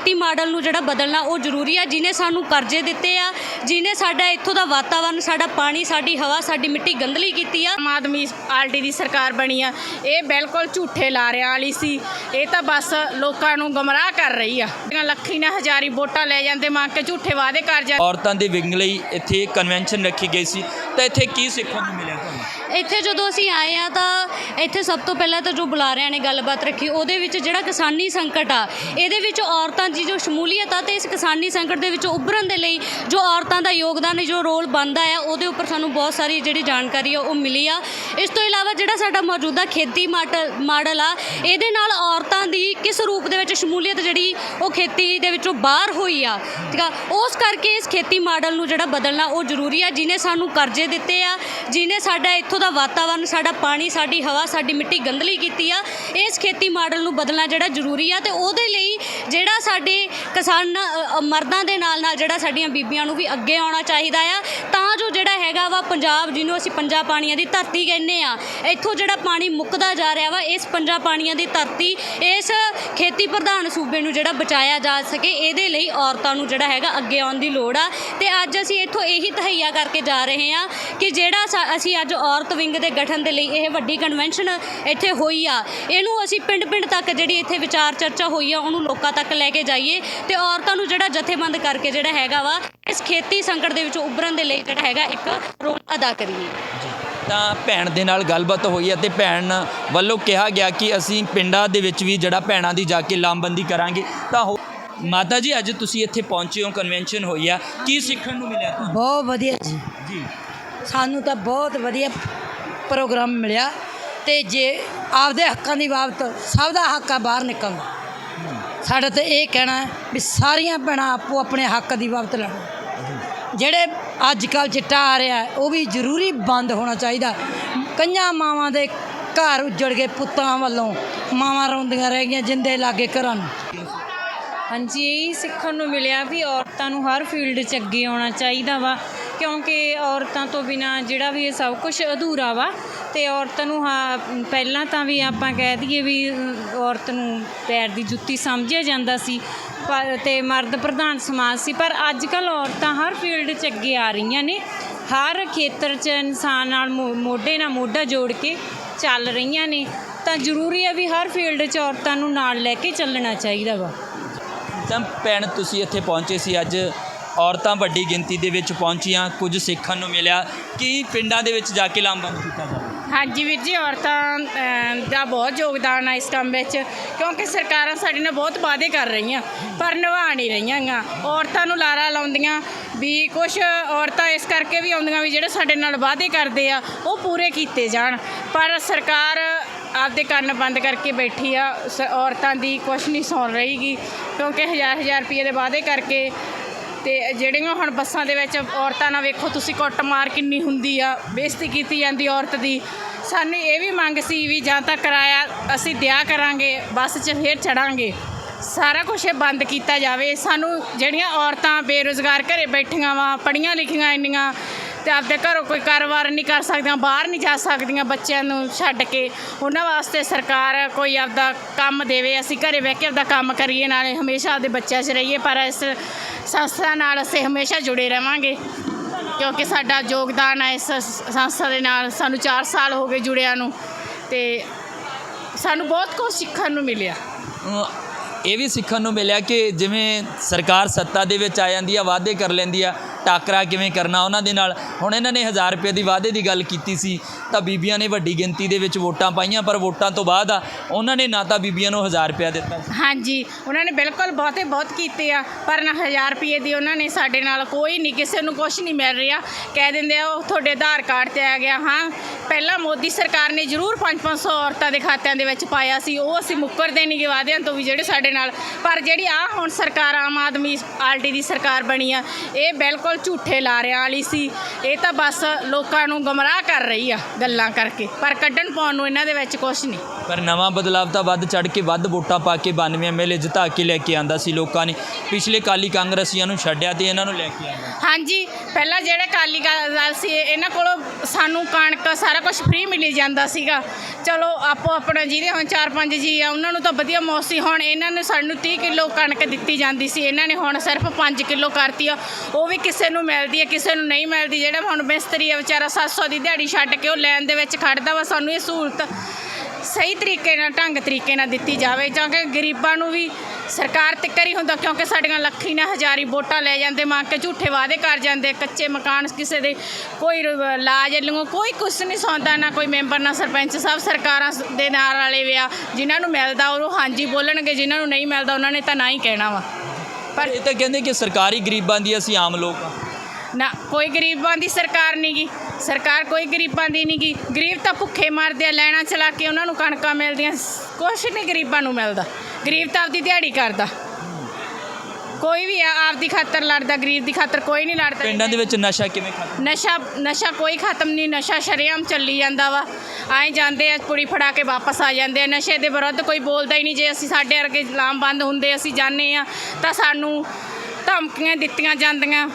ਖੇਤੀ ਮਾਡਲ ਨੂੰ ਜਿਹੜਾ ਬਦਲਣਾ ਉਹ ਜ਼ਰੂਰੀ ਆ ਜਿਨੇ ਸਾਨੂੰ ਕਰਜ਼ੇ ਦਿੱਤੇ ਆ ਜਿਨੇ ਸਾਡਾ ਇੱਥੋਂ ਦਾ ਵਾਤਾਵਰਨ ਸਾਡਾ ਪਾਣੀ ਸਾਡੀ ਹਵਾ ਸਾਡੀ ਮਿੱਟੀ ਗੰਦਲੀ ਕੀਤੀ ਆ। ਆਮ ਆਦਮੀ ਪਾਰਟੀ ਦੀ ਸਰਕਾਰ ਬਣੀ ਆ ਇਹ ਬਿਲਕੁਲ ਝੂਠੇ ਲਾਰਿਆਂ ਵਾਲੀ ਸੀ। ਇਹ ਤਾਂ ਬਸ ਲੋਕਾਂ ਨੂੰ ਗਮਰਾਹ ਕਰ ਰਹੀ ਆ। ਇਹਨਾਂ ਲੱਖੀ ਨਾ ਹਜ਼ਾਰੀ ਵੋਟਾਂ ਲੈ ਜਾਂਦੇ ਮੰਗ ਕੇ ਝੂਠੇ ਵਾਅਦੇ ਕਰ ਜਾਂਦੇ। ਔਰਤਾਂ ਦੇ ਵਿੰਗ ਲਈ ਇੱਥੇ ਕਨਵੈਨਸ਼ਨ ਰੱਖੀ ਗਈ ਸੀ। ਤਾਂ ਇੱਥੇ ਕੀ ਸਿੱਖਣ ਨੂੰ ਮਿਲਿਆ? ਇੱਥੇ ਜਦੋਂ ਅਸੀਂ ਆਏ ਆ ਤਾਂ ਇੱਥੇ ਸਭ ਤੋਂ ਪਹਿਲਾਂ ਤਾਂ ਜੋ ਬੁਲਾਰਿਆਂ ਨੇ ਗੱਲਬਾਤ ਰੱਖੀ, ਉਹਦੇ ਵਿੱਚ ਜਿਹੜਾ ਕਿਸਾਨੀ ਸੰਕਟ ਆ, ਇਹਦੇ ਵਿੱਚ ਔਰਤਾਂ ਦੀ ਜੋ ਸ਼ਮੂਲੀਅਤ ਆ ਤੇ ਇਸ ਕਿਸਾਨੀ ਸੰਕਟ ਦੇ ਵਿੱਚੋਂ ਉੱਭਰਨ ਦੇ ਲਈ ਜੋ ਔਰਤਾਂ ਦਾ ਯੋਗਦਾਨ ਜੋ ਰੋਲ ਬਣਦਾ ਆ ਉਹਦੇ ਉੱਪਰ ਸਾਨੂੰ ਬਹੁਤ ਸਾਰੀ ਜਿਹੜੀ ਜਾਣਕਾਰੀ ਆ, ਉਹ ਮਿਲੀ ਆ। ਇਸ ਤੋਂ ਇਲਾਵਾ ਜਿਹੜਾ ਸਾਡਾ ਮੌਜੂਦਾ ਖੇਤੀ ਮਾਡਲ ਮਾਡਲ ਆ, ਇਹਦੇ ਨਾਲ ਔਰਤਾਂ ਦੀ ਕਿਸ ਰੂਪ ਦੇ ਵਿੱਚ ਸ਼ਮੂਲੀਅਤ ਜਿਹੜੀ ਉਹ ਖੇਤੀ ਦੇ ਵਿੱਚੋਂ ਬਾਹਰ ਹੋਈ ਆ, ਠੀਕ ਆ? ਉਸ ਕਰਕੇ ਇਸ ਖੇਤੀ ਮਾਡਲ ਨੂੰ ਜਿਹੜਾ ਬਦਲਣਾ ਉਹ ਜ਼ਰੂਰੀ ਆ ਜਿਨੇ ਸਾਨੂੰ ਕਰਜ਼ੇ ਦਿੱਤੇ ਆ ਜਿਨੇ ਸਾਡਾ ਇੱਥੋਂ ਦਾ ਵਾਤਾਵਰਨ, ਸਾਡਾ ਪਾਣੀ, ਸਾਡੀ ਹਵਾ, ਸਾਡੀ ਮਿੱਟੀ ਗੰਦਲੀ ਕੀਤੀ ਆ, ਇਸ ਖੇਤੀ ਮਾਡਲ ਨੂੰ ਬਦਲਣਾ ਜਿਹੜਾ ਜ਼ਰੂਰੀ ਆ ਤੇ ਉਹਦੇ ਲਈ ਜਿਹੜਾ ਸਾਡੇ ਕਿਸਾਨ ਮਰਦਾਂ ਦੇ ਨਾਲ ਨਾਲ ਜਿਹੜਾ ਸਾਡੀਆਂ ਬੀਬੀਆਂ ਨੂੰ ਵੀ ਅੱਗੇ ਆਉਣਾ ਚਾਹੀਦਾ ਆ। ਤਾਂ ਜੋ ਜਿਹੜਾ ਹੈਗਾ ਵਾ ਪੰਜਾਬ ਜਿਹਨੂੰ ਅਸੀਂ ਪੰਜਾ ਪਾਣੀਆਂ ਦੀ ਧਰਤੀ ਕਹਿੰਦੇ ਆ, ਇੱਥੋਂ ਜਿਹੜਾ ਪਾਣੀ ਮੁੱਕਦਾ ਜਾ ਰਿਹਾ ਵਾ, ਇਸ ਪੰਜਾ ਪਾਣੀਆਂ ਦੀ ਧਰਤੀ, ਇਸ ਖੇਤੀ ਪ੍ਰਧਾਨ ਸੂਬੇ ਨੂੰ ਜਿਹੜਾ ਬਚਾਇਆ ਜਾ ਸਕੇ, ਇਹਦੇ ਲਈ ਔਰਤਾਂ ਨੂੰ ਜਿਹੜਾ ਹੈਗਾ ਅੱਗੇ ਆਉਣ ਦੀ ਲੋੜ ਆ। ਤੇ ਅੱਜ ਅਸੀਂ ਇੱਥੋਂ ਇਹੀ ਤਹਈਆ ਕਰਕੇ ਜਾ ਰਹੇ ਹਾਂ ਕਿ ਜਿਹੜਾ ਸਾ- ਅਸੀਂ ਅੱਜ ਔਰਤ ਵਿੰਗ ਦੇ ਗਠਨ ਦੇ ਲਈ ਇਹ ਵੱਡੀ ਕਨਵੈਨਸ਼ਨ ਇੱਥੇ ਹੋਈ ਆ। ਇਹਨੂੰ ਅਸੀਂ ਪਿੰਡ-ਪਿੰਡ ਤੱਕ ਜਿਹੜੀ ਇੱਥੇ ਵਿਚਾਰ ਚਰਚਾ ਹੋਈ ਆ ਉਹਨੂੰ ਲੋਕਾਂ ਤੱਕ ਲੈ ਕੇ ਜਾਈਏ ਤੇ ਔਰਤਾਂ ਨੂੰ ਜਿਹੜਾ ਜਥੇਬੰਦ ਕਰਕੇ ਜਿਹੜਾ ਹੈਗਾ ਵਾ ਇਸ ਖੇਤੀ ਸੰਕਟ ਦੇ ਵਿੱਚੋਂ ਉੱਭਰਨ ਦੇ ਲਈ ਜਿਹੜਾ ਹੈਗਾ ਇੱਕ ਰੋਲ ਅਦਾ ਕਰੀਏ। ਤਾਂ ਭੈਣ ਦੇ ਨਾਲ ਗੱਲਬਾਤ ਹੋਈ ਅਤੇ ਭੈਣ ਵੱਲੋਂ ਕਿਹਾ ਗਿਆ ਕਿ ਅਸੀਂ ਪਿੰਡਾਂ ਦੇ ਵਿੱਚ ਵੀ ਜਿਹੜਾ ਭੈਣਾਂ ਦੀ ਜਾ ਕੇ ਲਾਮਬੰਦੀ ਕਰਾਂਗੇ। ਤਾਂ ਹੋ ਮਾਤਾ ਜੀ ਅੱਜ ਤੁਸੀਂ ਇੱਥੇ ਪਹੁੰਚੇ ਹੋ ਕਨਵੈਨਸ਼ਨ ਹੋਈ ਆ। ਕੀ ਸਿੱਖਣ ਨੂੰ ਮਿਲਿਆ ਤੁਹਾਨੂੰ? ਬਹੁਤ ਵਧੀਆ ਜੀ। ਜੀ। ਸਾਨੂੰ ਤਾਂ ਬਹੁਤ ਵਧੀਆ ਪ੍ਰੋਗਰਾਮ ਮਿਲਿਆ ਤੇ ਜੇ ਆਪਦੇ ਹੱਕਾਂ ਦੀ ਬਾਬਤ ਸਭ ਦਾ ਹੱਕ ਆ, ਬਾਹਰ ਨਿਕਲਣ ਸਾਡਾ ਤਾਂ ਇਹ ਕਹਿਣਾ ਵੀ ਸਾਰੀਆਂ ਭੈਣਾਂ ਆਪੋ ਆਪਣੇ ਹੱਕ ਦੀ ਬਾਬਤ ਲੜਨ। ਜਿਹੜੇ ਅੱਜ ਕੱਲ ਚਿੱਟਾ ਆ ਰਿਹਾ ਉਹ ਵੀ ਜ਼ਰੂਰੀ ਬੰਦ ਹੋਣਾ ਚਾਹੀਦਾ। ਕਈਆਂ ਮਾਵਾਂ ਦੇ ਘਰ ਉੱਜੜ ਗਏ ਪੁੱਤਾਂ ਵੱਲੋਂ। ਮਾਵਾਂ ਰੋਂਦੀਆਂ ਰਹਿ ਗਈਆਂ ਜਿੰਦੇ ਲਾਗੇ ਘਰਾਂ ਨੂੰ। ਹਾਂਜੀ, ਇਹ ਸਿੱਖਣ ਨੂੰ ਮਿਲਿਆ ਵੀ ਔਰਤਾਂ ਨੂੰ ਹਰ ਫੀਲਡ 'ਚ ਅੱਗੇ ਆਉਣਾ ਚਾਹੀਦਾ ਵਾ। ਕਿਉਂਕਿ ਔਰਤਾਂ ਤੋਂ ਬਿਨਾ ਜਿਹੜਾ ਵੀ ਇਹ ਸਭ ਕੁਝ ਅਧੂਰਾ ਵਾ ਅਤੇ ਔਰਤ ਨੂੰ ਹਾਂ, ਪਹਿਲਾਂ ਤਾਂ ਵੀ ਆਪਾਂ ਕਹਿ ਦਈਏ ਵੀ ਔਰਤ ਨੂੰ ਪੈਰ ਦੀ ਜੁੱਤੀ ਸਮਝਿਆ ਜਾਂਦਾ ਸੀ ਪਰ ਅਤੇ ਮਰਦ ਪ੍ਰਧਾਨ ਸਮਾਜ ਸੀ, ਪਰ ਅੱਜ ਕੱਲ੍ਹ ਔਰਤਾਂ ਹਰ ਫੀਲਡ 'ਚ ਅੱਗੇ ਆ ਰਹੀਆਂ ਨੇ। ਹਰ ਖੇਤਰ 'ਚ ਇਨਸਾਨ ਨਾਲ ਮੋ- ਮੋਢੇ ਨਾਲ ਮੋਢਾ ਜੋੜ ਕੇ ਚੱਲ ਰਹੀਆਂ ਨੇ। ਤਾਂ ਜ਼ਰੂਰੀ ਹੈ ਵੀ ਹਰ ਫੀਲਡ 'ਚ ਔਰਤਾਂ ਨੂੰ ਨਾਲ ਲੈ ਕੇ ਚੱਲਣਾ ਚਾਹੀਦਾ ਵਾ। ਤਾਂ ਭੈਣ, ਤੁਸੀਂ ਇੱਥੇ ਪਹੁੰਚੇ ਸੀ ਅੱਜ। ਔਰਤਾਂ ਵੱਡੀ ਗਿਣਤੀ ਦੇ ਵਿੱਚ ਪਹੁੰਚੀਆਂ ਕੁਝ ਸਿੱਖਣ ਨੂੰ ਮਿਲਿਆ। ਕਿ ਪਿੰਡਾਂ ਦੇ ਵਿੱਚ ਜਾ ਕੇ ਲਾਮਬੰਦ ਕੀਤਾ ਜਾਵੇ? ਹਾਂਜੀ ਵੀਰ ਜੀ ਔਰਤਾਂ ਅਮ, ਦਾ ਬਹੁਤ ਯੋਗਦਾਨ ਆ ਇਸ ਕੰਮ ਵਿੱਚ ਕਿਉਂਕਿ ਸਰਕਾਰਾਂ ਸਾਡੇ ਨਾਲ ਬਹੁਤ ਵਾਅਦੇ ਕਰ ਰਹੀਆਂ ਪਰ ਨਿਭਾ ਨਹੀਂ ਰਹੀਆਂ ਗਾ ਔਰਤਾਂ ਨੂੰ ਲਾਰਾ ਲਾਉਂਦੀਆਂ ਵੀ ਕੁਝ ਔਰਤਾਂ ਇਸ ਕਰਕੇ ਵੀ ਆਉਂਦੀਆਂ ਵੀ ਜਿਹੜੇ ਸਾਡੇ ਨਾਲ ਵਾਅਦੇ ਕਰਦੇ ਆ ਉਹ ਪੂਰੇ ਕੀਤੇ ਜਾਣ। ਪਰ ਸਰਕਾਰ ਆਪਦੇ ਕੰਨ ਬੰਦ ਕਰਕੇ ਬੈਠੀ ਆ ਸ- ਔਰਤਾਂ ਦੀ ਕੁਝ ਨਹੀਂ ਸੁਣ ਰਹੀਗੀ ਕਿਉਂਕਿ ਹਜ਼ਾਰ ਹਜ਼ਾਰ ਰੁਪਏ ਦੇ ਵਾਅਦੇ ਕਰਕੇ ਤੇ ਜਿਹੜੀਆਂ ਹੁਣ ਬੱਸਾਂ ਦੇ ਵਿੱਚ ਔਰਤਾਂ ਨਾਲ ਵੇਖੋ ਤੁਸੀਂ ਕੁੱਟਮਾਰ ਕਿੰਨੀ ਹੁੰਦੀ ਆ, ਬੇਇੱਜ਼ਤੀ ਕੀਤੀ ਜਾਂਦੀ ਔਰਤ ਦੀ। ਸਾਨੂੰ ਇਹ ਵੀ ਮੰਗ ਸੀ ਵੀ ਜਾਂ ਤਾਂ ਕਿਰਾਇਆ ਅਸੀਂ ਦਿਆ ਕਰਾਂਗੇ, ਬੱਸ 'ਚ ਫੇਰ ਚੜਾਂਗੇ। ਸਾਰਾ ਕੁਝ ਬੰਦ ਕੀਤਾ ਜਾਵੇ। ਸਾਨੂੰ ਜਿਹੜੀਆਂ ਔਰਤਾਂ ਬੇਰੁਜ਼ਗਾਰ ਘਰੇ ਬੈਠੀਆਂ ਵਾ ਪੜੀਆਂ ਲਿਖੀਆਂ ਇੰਨੀਆਂ ਤੇ ਆਪਦੇ ਘਰੋਂ ਕੋਈ ਕਾਰੋਬਾਰ ਨਹੀਂ ਕਰ ਸਕਦੀਆਂ, ਬਾਹਰ ਨਹੀਂ ਜਾ ਸਕਦੀਆਂ ਬੱਚਿਆਂ ਨੂੰ ਛੱਡ ਕੇ। ਉਹਨਾਂ ਵਾਸਤੇ ਸਰਕਾਰ ਕੋਈ ਆਪਦਾ ਕੰਮ ਦੇਵੇ, ਅਸੀਂ ਘਰੇ ਬਹਿ ਕੇ ਆਪਦਾ ਕੰਮ ਕਰੀਏ, ਨਾਲੇ ਹਮੇਸ਼ਾ ਆਪਦੇ ਬੱਚਿਆਂ 'ਚ ਰਹੀਏ, ਪਰ ਇਸ ਸੰਸਥਾ ਨਾਲ ਅਸੀਂ ਹਮੇਸ਼ਾ ਜੁੜੇ ਰਵਾਂਗੇ। ਕਿਉਂਕਿ ਸਾਡਾ ਯੋਗਦਾਨ ਹੈ ਇਸ ਸੰਸਥਾ ਦੇ ਨਾਲ, ਸਾਨੂੰ 4 ਸਾਲ ਹੋ ਗਏ ਜੁੜਿਆਂ ਨੂੰ, ਤੇ ਸਾਨੂੰ ਬਹੁਤ ਕੁਝ ਸਿੱਖਣ ਨੂੰ ਮਿਲਿਆ। ਇਹ ਵੀ ਸਿੱਖਣ ਨੂੰ ਮਿਲਿਆ ਕਿ ਜਿਵੇਂ ਸਰਕਾਰ ਸੱਤਾ ਦੇ ਵਿੱਚ ਆ ਜਾਂਦੀ ਆ, ਵਾਅਦੇ ਕਰ ਲੈਂਦੀ ਆ ਟਾਕਰਾ ਕਿਵੇਂ ਕਰਨਾ, ਉਹਨਾਂ ਦੇ ਨਾਲ। ਹੁਣ ਇਹਨਾਂ ਨੇ 1000 ਰੁਪਏ ਦੀ ਵਾਅਦੇ ਦੀ ਗੱਲ ਕੀਤੀ ਸੀ, ਤਾਂ ਬੀਬੀਆਂ ਨੇ ਵੱਡੀ ਗਿਣਤੀ ਦੇ ਵਿੱਚ ਵੋਟਾਂ ਪਾਈਆਂ, ਪਰ ਵੋਟਾਂ ਤੋਂ ਬਾਅਦ ਆ, ਉਹਨਾਂ ਨੇ ਨਾ ਤਾਂ ਬੀਬੀਆਂ ਨੂੰ 1000 ਰੁਪਏ ਦਿੱਤਾ ਹਾਂਜੀ, ਉਹਨਾਂ ਨੇ ਬਿਲਕੁਲ ਬਹੁਤੇ ਬਹੁਤ ਕੀਤੇ ਆ, ਪਰ ਨਾ 1000 ਰੁਪਏ ਦੀ ਉਹਨਾਂ ਨੇ ਸਾਡੇ ਨਾਲ ਕੋਈ ਨਹੀਂ, ਕਿਸੇ ਨੂੰ ਕੁਝ ਨਹੀਂ ਮਿਲ ਰਿਹਾ। ਕਹਿ ਦਿੰਦੇ ਆ, ਉਹ ਤੁਹਾਡੇ ਆਧਾਰ ਕਾਰਡ ਤੇ ਆ ਗਿਆ, ਹਾਂ। ਪਹਿਲਾਂ ਮੋਦੀ ਸਰਕਾਰ ਨੇ ਜ਼ਰੂਰ 5-500 ਔਰਤਾਂ ਦੇ ਖਾਤਿਆਂ ਦੇ ਵਿੱਚ ਪਾਇਆ ਸੀ, ਉਹ ਅਸੀਂ ਮੁੱਕਰਦੇ ਨਹੀਂਗੇ ਵਾਅਦਿਆਂ ਤੋਂ ਵੀ ਜਿਹੜੇ ਸਾਡੇ ਨਾਲ। ਪਰ ਜਿਹੜੀ ਆ ਹੁਣ ਸਰਕਾਰ, ਆਮ ਆਦਮੀ ਪਾਰਟੀ ਦੀ ਸਰਕਾਰ ਬਣੀ ਆ, ਇਹ ਬਿਲਕੁਲ ਝੂਠੇ ਲਾਰਿਆਂ ਵਾਲੀ ਸੀ। ਇਹ ਤਾਂ ਬਸ ਲੋਕਾਂ ਨੂੰ ਗਮਰਾਹ ਕਰ ਰਹੀ ਆ ਗੱਲਾਂ ਕਰਕੇ। ਪਰ ਕੱਢਣ ਪਾਉਣ ਨੂੰ ਇਹਨਾਂ ਦੇ ਵਿੱਚ ਕੁਝ ਨਹੀਂ। ਪਰ ਨਵਾਂ ਬਦਲਾਵ ਤਾਂ ਵੱਧ ਚੜ ਕੇ ਵੱਧ ਵੋਟਾਂ ਪਾ ਕੇ 92 ਐਮਐਲਏ ਜਿਤਾ ਕੇ ਲੈ ਕੇ ਆਂਦਾ ਸੀ ਲੋਕਾਂ ਨੇ। ਪਿਛਲੇ ਕਾਲੀ ਕਾਂਗਰਸੀਆਂ ਨੂੰ ਛੱਡਿਆ ਤੇ ਇਹਨਾਂ ਨੂੰ ਲੈ ਕੇ ਆਂਦਾ। ਹਾਂਜੀ ਪਹਿਲਾਂ ਜਿਹੜੇ ਕਾਲੀ ਗੱਲ ਸੀ ਇਹਨਾਂ ਕੋਲੋਂ ਸਾਨੂੰ ਕਣਕ ਸਾਰਾ ਕੁਝ ਫ੍ਰੀ ਮਿਲੀ ਜਾਂਦਾ ਸੀਗਾ। ਚਲੋ ਆਪੋ ਆਪਣਾ ਜਿਹਦੇ ਹੁਣ ਚਾਰ ਪੰਜ ਜੀ ਆ ਉਹਨਾਂ ਨੂੰ ਤਾਂ ਵਧੀਆ ਮੌਸੀ ਹੁਣ ਇਹਨਾਂ ਨੂੰ ਨੂੰ ਸਾਨੂੰ 30 ਕਿਲੋ ਕਣਕ ਦਿੱਤੀ ਜਾਂਦੀ ਸੀ। ਇਹਨਾਂ ਨੇ ਹੁਣ ਸਿਰਫ 5 ਕਿਲੋ ਕਰਤੀ ਆ। ਉਹ ਵੀ ਕਿਸੇ ਕਿਸੇ ਨੂੰ ਮਿਲਦੀ ਹੈ, ਕਿਸੇ ਨੂੰ ਨਹੀਂ ਮਿਲਦੀ, ਜਿਹੜਾ ਹੁਣ ਮਿਸਤਰੀ ਆ ਵਿਚਾਰਾ 700 ਦੀ ਦਿਹਾੜੀ ਛੱਡ ਕੇ ਉਹ ਲੈਣ ਦੇ ਵਿੱਚ ਖੜਦਾ ਵਾ, ਸਾਨੂੰ ਇਹ ਸਹੂਲਤ ਸਹੀ ਤਰੀਕੇ ਨਾਲ, ਢੰਗ ਤਰੀਕੇ ਨਾਲ ਦਿੱਤੀ ਜਾਵੇ ਜਾਂ ਕਿ ਗਰੀਬਾਂ ਨੂੰ ਵੀ ਸਰਕਾਰ ਤਿੱਕਰ ਹੀ ਹੁੰਦਾ, ਕਿਉਂਕਿ ਸਾਡੀਆਂ ਲੱਖੀ ਨਾ ਹਜ਼ਾਰੀ ਵੋਟਾਂ ਲੈ ਜਾਂਦੇ, ਮੰਗ ਕੇ ਝੂਠੇ ਵਾਅਦੇ ਕਰ ਜਾਂਦੇ, ਕੱਚੇ ਮਕਾਨ ਕਿਸੇ ਦੇ ਕੋਈ ਰ- ਲਾਜ ਵੱਲੋਂ ਕੋਈ ਕੁਛ ਨਹੀਂ ਸੌਂਦਾ, ਨਾ ਕੋਈ ਮੈਂਬਰ, ਨਾ ਸਰਪੰਚ, ਸਭ ਸਰਕਾਰਾਂ ਸ- ਦੇ ਨਾਲ ਵਾਲੇ ਵੇ ਆ, ਜਿਨ੍ਹਾਂ ਨੂੰ ਮਿਲਦਾ ਉਹ ਹਾਂਜੀ ਬੋਲਣਗੇ, ਜਿਨ੍ਹਾਂ ਨੂੰ ਨਹੀਂ ਮਿਲਦਾ ਉਹਨਾਂ ਨੇ ਤਾਂ ਨਾ ਹੀ ਕਹਿਣਾ ਵਾ। ਪਰ ਇਹ ਤਾਂ ਕਹਿੰਦੇ ਕਿ ਸਰਕਾਰੀ ਗਰੀਬਾਂ ਦੀ ਅਸੀਂ ਆਮ ਲੋਕ ਆ ਨਾ ਕੋਈ ਗਰੀਬਾਂ ਦੀ ਸਰਕਾਰ ਨਹੀਂ ਗੀ। ਸਰਕਾਰ ਕੋਈ ਗਰੀਬਾਂ ਦੀ ਨਹੀਂ ਗੀ। ਗਰੀਬ ਤਾਂ ਭੁੱਖੇ ਮਰਦੇ ਆ ਲੈਣਾ ਚਲਾ ਕੇ ਉਹਨਾਂ ਨੂੰ ਕਣਕਾਂ ਮਿਲਦੀਆਂ। ਕੁਛ ਨਹੀਂ ਗਰੀਬਾਂ ਨੂੰ ਮਿਲਦਾ। ਗਰੀਬ ਤਾਂ ਆਪਦੀ ਦਿਹਾੜੀ ਕਰਦਾ। ਕੋਈ ਵੀ ਆ ਆਪਦੀ ਖਾਤਰ ਲੜਦਾ ਗਰੀਬ ਦੀ ਖਾਤਰ ਕੋਈ ਨਹੀਂ ਲੜਦਾ। ਪਿੰਡਾਂ ਦੇ ਵਿੱਚ ਨਸ਼ਾ ਕਿਵੇਂ ਖਤਮ? ਨਸ਼ਾ ਨਸ਼ਾ ਕੋਈ ਖਤਮ ਨਹੀਂ ਨਸ਼ਾ ਸ਼ਰੇਆਮ ਚੱਲੀ ਜਾਂਦਾ ਵਾ। ਆਏ ਜਾਂਦੇ ਆ ਕੁੜੀ ਫੜਾ ਕੇ ਵਾਪਸ ਆ ਜਾਂਦੇ ਆ। ਨਸ਼ੇ ਦੇ ਵਿਰੁੱਧ ਕੋਈ ਬੋਲਦਾ ਹੀ ਨਹੀਂ ਜੇ ਅਸੀਂ ਸਾਡੇ ਵਰਗੇ ਲਾਮਬੰਦ ਹੁੰਦੇ ਅਸੀਂ ਜਾਂਦੇ ਆ ਤਾਂ ਸਾਨੂੰ ਧਮਕੀਆਂ ਦਿੱਤੀਆਂ ਜਾਂਦੀਆਂ।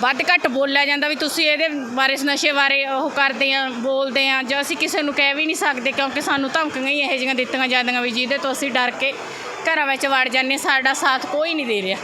ਵੱਧ ਘੱਟ ਬੋਲਿਆ ਜਾਂਦਾ ਵੀ ਤੁਸੀਂ ਇਹਦੇ ਬਾਰੇ ਨਸ਼ੇ ਬਾਰੇ ਉਹ ਕਰਦੇ ਆ ਬੋਲਦੇ ਆ। ਜਾਂ ਅਸੀਂ ਕਿਸੇ ਨੂੰ ਕਹਿ ਵੀ ਨਹੀਂ ਸਕਦੇ ਕਿਉਂਕਿ ਸਾਨੂੰ ਧਮਕੀਆਂ ਹੀ ਇਹੋ ਜਿਹੀਆਂ ਦਿੱਤੀਆਂ ਜਾਂਦੀਆਂ ਵੀ ਜਿਹਦੇ ਤੋਂ ਅਸੀਂ ਡਰ ਕੇ ਘਰਾਂ ਵਿੱਚ ਵੜ ਜਾਂਦੇ ਹਾਂ। ਸਾਡਾ ਸਾਥ ਕੋਈ ਨਹੀਂ ਦੇ ਰਿਹਾ